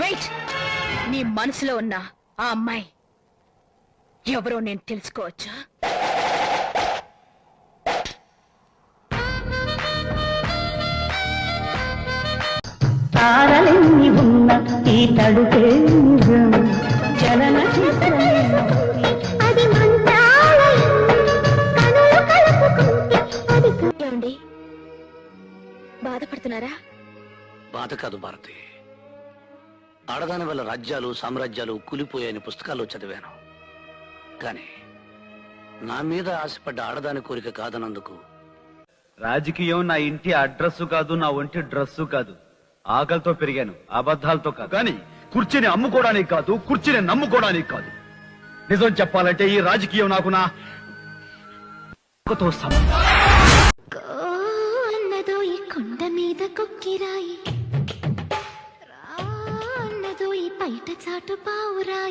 Wait నీ మనసులో ఉన్న ఆ అమ్మాయి ఎవరో నేను తెలుసుకోవచ్చా? తారలెన్ని ఉన్న ఈ తడుపే నిజం చలన ఏమండి? బాధపడుతున్నారా? బాధ కాదు భారతి. ఆడదాని వల్ల రాజ్యాలు సామ్రాజ్యాలు కూలిపోయాయని పుస్తకాల్లో చదివాను. కానీ నా మీద ఆశపడ్డ ఆడదాని కోరిక కాదన్నందుకు రాజకీయం నా ఇంటి అడ్రస్ కాదు నా ఒంటి డ్రెస్సు కాదు. ఆకలితో పెరిగాను అబద్ధాలతో కాదు. కానీ కుర్చీని అమ్ముకోవడానికి కాదు కుర్చీని నమ్ముకోవడానికి కాదు. నిజం చెప్పాలంటే ఈ రాజకీయం నాకు నా సంబంధం అన్నదో ఈ కొండ మీద కొక్కిరాయి. రా